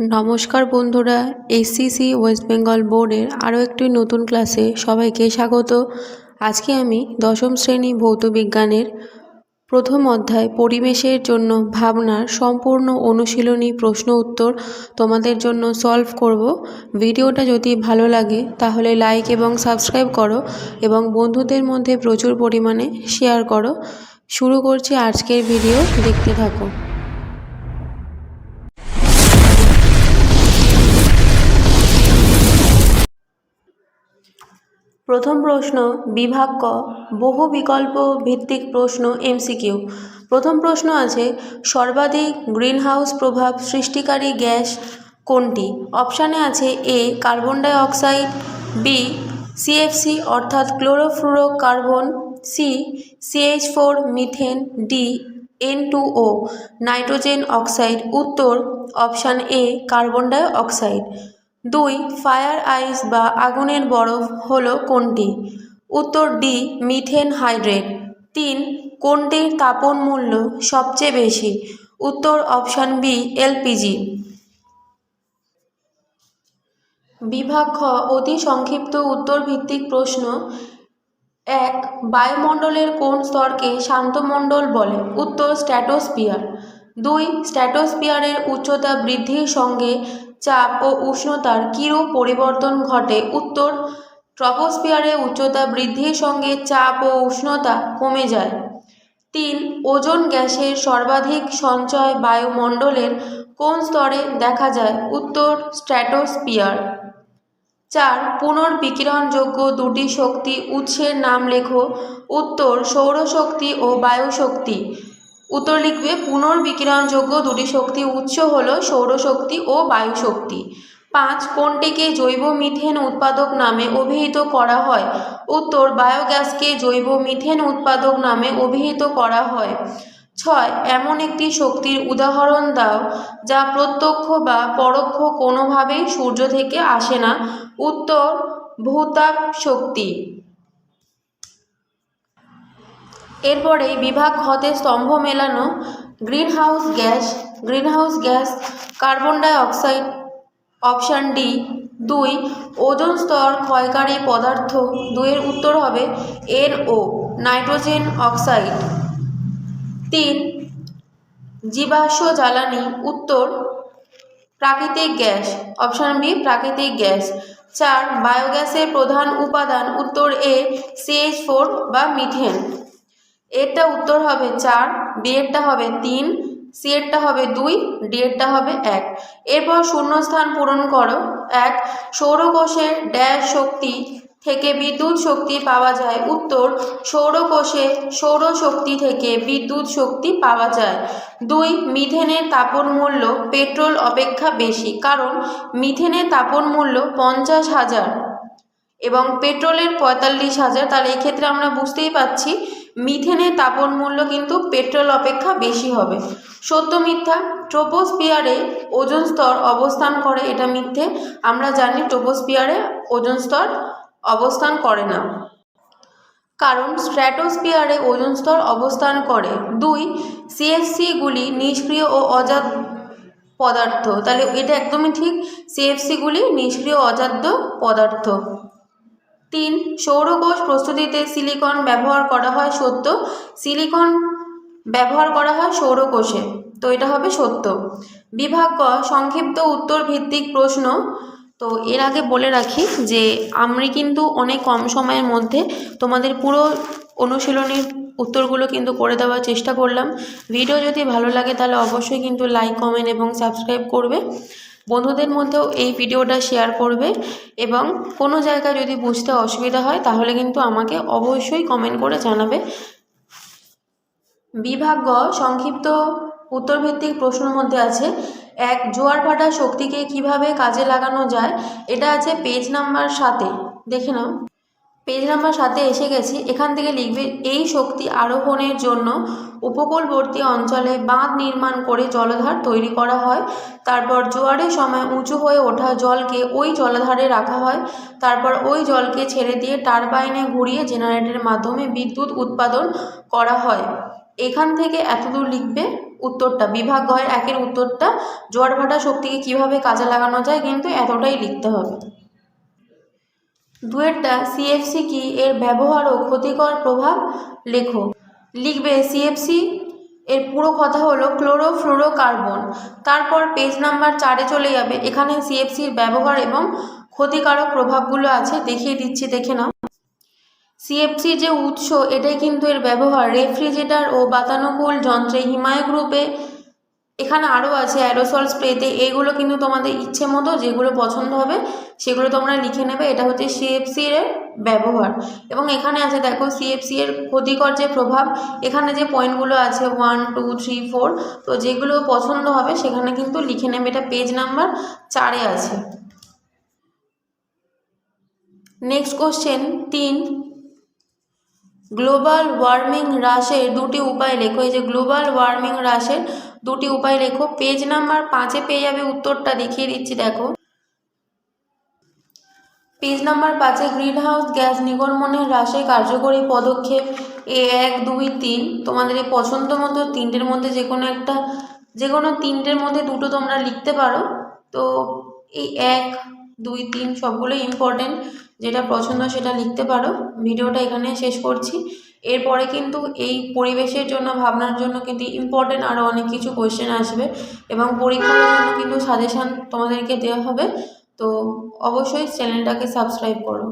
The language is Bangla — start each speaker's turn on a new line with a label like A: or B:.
A: নমস্কার বন্ধুরা এসসিসি ওয়েস্ট বেঙ্গল বোর্ডের আরও একটি নতুন ক্লাসে সবাইকে স্বাগত। আজকে আমি দশম শ্রেণি ভৌত বিজ্ঞানের প্রথম অধ্যায় পরিবেশের জন্য ভাবনার সম্পূর্ণ অনুশীলনী প্রশ্ন উত্তর তোমাদের জন্য সলভ করব। ভিডিওটা যদি ভালো লাগে তাহলে লাইক এবং সাবস্ক্রাইব করো এবং বন্ধুদের মধ্যে প্রচুর পরিমাণে শেয়ার করো। শুরু করছি আজকের ভিডিও দেখতে থাকো। প্রথম প্রশ্ন, বিভাগ ক, বহু বিকল্প ভিত্তিক প্রশ্ন, এমসিকিউ। প্রথম প্রশ্ন আছে, সর্বাধিক গ্রিনহাউস প্রভাব সৃষ্টিকারী গ্যাস কোনটি? অপশানে আছে A, carbon dioxide B CFC অর্থাৎ chlorofluorocarbon C CH four methane, D, N two O, nitrogen oxide. উত্তর, option A, carbon dioxide দুই, ফায়ার আইস বা আগুনের বরফ হলো কোনটি? উত্তর ডি মিথেন হাইড্রেট। তিন, কোনটির তাপন মূল্য সবচেয়ে বেশি? উত্তর অপশান বি এলপিজি। বিভাগ খ, অতি সংক্ষিপ্ত উত্তর ভিত্তিক প্রশ্ন। এক, বায়ুমণ্ডলের কোন স্তরকে শান্তমণ্ডল বলে? উত্তর স্ট্র্যাটোস্ফিয়ার দুই স্ট্র্যাটোস্ফিয়ারের উচ্চতা বৃদ্ধির সঙ্গে চাপ ও উষ্ণতার কিরূপ পরিবর্তন ঘটে? উত্তর, ট্রপোস্ফিয়ারে উচ্চতা বৃদ্ধির সঙ্গে চাপ ও উষ্ণতা কমে যায়। তিন, ওজন গ্যাসের সর্বাধিক সঞ্চয় বায়ুমণ্ডলের কোন স্তরে দেখা যায়? উত্তর, স্ট্র্যাটোস্ফিয়ার। চার, পুনর্বিকিরণযোগ্য দুটি শক্তি উৎসের নাম লেখো। উত্তর, সৌরশক্তি ও বায়ুশক্তি। উত্তর লিখবে, পুনর্বিকিরণযোগ্য দুটি শক্তি উৎস হল সৌরশক্তি ও বায়ুশক্তি। পাঁচ, কোনটিকে জৈব মিথেন উৎপাদক নামে অভিহিত করা হয়? উত্তর, বায়োগ্যাসকে জৈব মিথেন উৎপাদক নামে অভিহিত করা হয়। ছয়, এমন একটি শক্তির উদাহরণ দাও যা প্রত্যক্ষ বা পরোক্ষ কোনোভাবেই সূর্য থেকে আসে না। উত্তর ভূতাপ শক্তি এরপরে বিভাগ হতে স্তম্ভ মেলানো, greenhouse gas greenhouse gas, carbon dioxide option D, দুই, ওজন স্তর ক্ষয়কারী পদার্থ, দুইয়ের উত্তর হবে এন ও, নাইট্রোজেন অক্সাইড। তিন, জীবাশ্ম জ্বালানি, উত্তর, প্রাকৃতিক গ্যাস, অপশান বি, প্রাকৃতিক গ্যাস। চার, বায়োগ্যাসের প্রধান উপাদান, উত্তর এ সিএইচ ফোর বা মিথেন। এরটা উত্তর হবে চার বি এরটা হবে তিন সি এরটা হবে দুই ডি এরটা হবে এক। এরপর শূন্যস্থান পূরণ করো। এক সৌরকোষের ড্যাশ শক্তি থেকে বিদ্যুৎ শক্তি পাওয়া যায়। উত্তর, সৌরকোষে সৌরশক্তি থেকে বিদ্যুৎ শক্তি পাওয়া যায়। দুই, মিথেনের তাপন মূল্য পেট্রোল অপেক্ষা বেশি, কারণ মিথেনের তাপন মূল্য পঞ্চাশ হাজার এবং পেট্রোলের পঁয়তাল্লিশ হাজার। তাহলে এক্ষেত্রে আমরা বুঝতেই পাচ্ছি মিথেনের তাপন মূল্য কিন্তু পেট্রোল অপেক্ষা বেশি হবে। সত্য মিথ্যা ট্রোপোস্পিয়ারে ওজন স্তর অবস্থান করে এটা মিথ্যে, আমরা জানি ট্রোপোস্পিয়ারে ওজন স্তর অবস্থান করে না। কারণ স্ট্র্যাটোস্পিয়ারে ওজন স্তর অবস্থান করে। দুই, সিএফসিগুলি নিষ্ক্রিয় ও অজাত পদার্থ। তাহলে এটা একদমই ঠিক, সিএফসিগুলি নিষ্ক্রিয় অজাদ্য পদার্থ। তিন, সৌরকোষ প্রস্তুতিতে সিলিকন ব্যবহার করা হয় সত্য। সিলিকন ব্যবহার করা হয় সৌরকোষে, তো এটা হবে সত্য। বিভাগ ক, সংক্ষিপ্ত উত্তর ভিত্তিক প্রশ্ন। তো এর আগে বলে রাখি যে, আমি কিন্তু অনেক কম সময়ের মধ্যে তোমাদের পুরো অনুশীলনীর উত্তরগুলো কিন্তু করে দেওয়ার চেষ্টা করলাম। ভিডিও যদি ভালো লাগে তাহলে অবশ্যই কিন্তু লাইক কমেন্ট এবং সাবস্ক্রাইব করবে। বন্ধুদের মধ্যেও এই ভিডিওটা শেয়ার করবে এবং কোনো জায়গায় যদি বুঝতে অসুবিধা হয়, তাহলে কিন্তু আমাকে অবশ্যই কমেন্ট করে জানাবে। বিভাগ সংক্ষিপ্ত উত্তরভিত্তিক প্রশ্নের মধ্যে আছে, এক জোয়ার ভাটা শক্তিকে কীভাবে কাজে লাগানো যায়? এটা আছে পেজ নাম্বার সাতে, দেখে নাও। পেজ নাম্বার সাতে এসে গেছি। এখান থেকে লিখবে, এই শক্তি আরোহণের জন্য উপকূলবর্তী অঞ্চলে বাঁধ নির্মাণ করে জলধার তৈরি করা হয়। তারপর জোয়ারের সময় উঁচু হয়ে ওঠা জলকে ওই জলাধারে রাখা হয়। তারপর ওই জলকে ছেড়ে দিয়ে টারবাইনে ঘুরিয়ে জেনারেটরের মাধ্যমে বিদ্যুৎ উৎপাদন করা হয়। এখান থেকে এতদূর লিখবে, উত্তরটা। বিভাগ গয়ের একের উত্তরটা জোয়ার ভাটা শক্তিকে কীভাবে কাজে লাগানো যায়? কিন্তু এতটাই লিখতে হবে। দুয়েরটা সিএফসি কি এর ব্যবহার ও ক্ষতিকর প্রভাব লেখো। লিখবে সিএফসি এর পুরো কথা হলো ক্লোরোফ্লুরোকার্বন। তারপর পেজ নাম্বার চারে চলে যাবে। এখানে সিএফসির ব্যবহার এবং ক্ষতিকারক প্রভাবগুলো আছে, দেখিয়ে দিচ্ছি, দেখে নাও। সিএফসির যে উৎস, এটাই কিন্তু এর ব্যবহার। রেফ্রিজারেটর ও বাতানুকূল যন্ত্রে হিমায়ু গ্রুপে এখানে আরও আছে অ্যারোসল স্প্রেতে এগুলো কিন্তু তোমাদের ইচ্ছে মতো যেগুলো পছন্দ হবে, সেগুলো তোমরা লিখে নেবে। এটা হচ্ছে সিএফসি এর ব্যবহার। এবং এখানে আছে, দেখো সিএফসি এর ক্ষতিকর যে প্রভাব, এখানে যে পয়েন্টগুলো আছে ওয়ান টু থ্রি ফোর তো যেগুলো পছন্দ হবে, সেখানে কিন্তু লিখে নেবে। এটা পেজ নাম্বার চারে আছে। নেক্সট কোশ্চেন তিন গ্লোবাল ওয়ার্মিং হ্রাসের দুটি উপায় লেখো। এই যে গ্লোবাল ওয়ার্মিং হ্রাসের দুটি উপায় লেখো। পেজ নাম্বার পাঁচে পেয়ে যাবে উত্তরটা, দেখিয়ে দিচ্ছি, দেখো। পেজ নাম্বার পাঁচে গ্রিন হাউস গ্যাস নির্গমনের হ্রাসে কার্যকরী পদক্ষেপ এ এক, দুই, তিন। তোমাদের এই পছন্দ মতো তিনটের মধ্যে যে কোনো একটা, যে কোনো তিনটের মধ্যে দুটো তোমরা লিখতে পারো। তো এই এক, দুই, তিন সবগুলো ইম্পর্টেন্ট যেটা পছন্দ সেটা লিখতে পারো। ভিডিওটা এখানে শেষ করছি। এরপরে কিন্তু এই পরিবেশের জন্য, ভাবনার জন্য কিন্তু ইম্পর্টেন্ট আরও অনেক কিছু কোয়েশ্চেন আসবে এবং পরীক্ষার জন্য কিন্তু সাজেশান তোমাদেরকে দেওয়া হবে। তো অবশ্যই চ্যানেলটাকে সাবস্ক্রাইব করো।